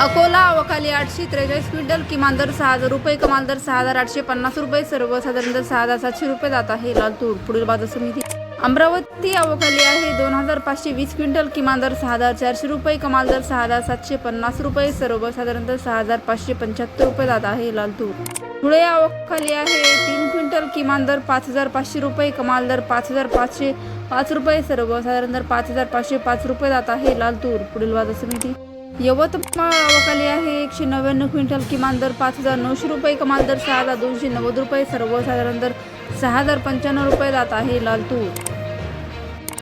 अकोला अवकाली आठशे त्रेचाळीस क्विंटल किमान दर सहा हजार रुपये कमाल दर सहा हजार आठशे पन्नास रुपये सर्वसाधारण दर सहा हजार सातशे रुपये जात आहे. लालतूर पुढील बाजार समिती. अमरावती अवकाली आहे. दोन हजार पाचशे वीस क्विंटल किमान दर सहा हजार चारशे रुपये कमाल दर सहा हजार सातशे पन्नास रुपये सर्वसाधारण दर सहा हजार पाचशे पंच्याहत्तर रुपये जात आहे. लालतूर धुळे अवकाली आहे. तीन क्विंटल किमान दर पाच हजार पाचशे रुपये कमाल दर पाच हजार पाचशे पाच रुपये सर्वसाधारण दर पाच हजार पाचशे पाच रुपये जात आहे. लालतूर पुढील बाजार समिती. यवतमाळ अवकाली आहे. एकशे नव्याण्णव क्विंटल किमान दर पाच हजार नऊशे रुपये कमाल दर सहा हजार दोनशे नव्वद रुपये सर्वसाधारण दर सहा हजार पंच्याण्णव रुपये जात आहे लालतूर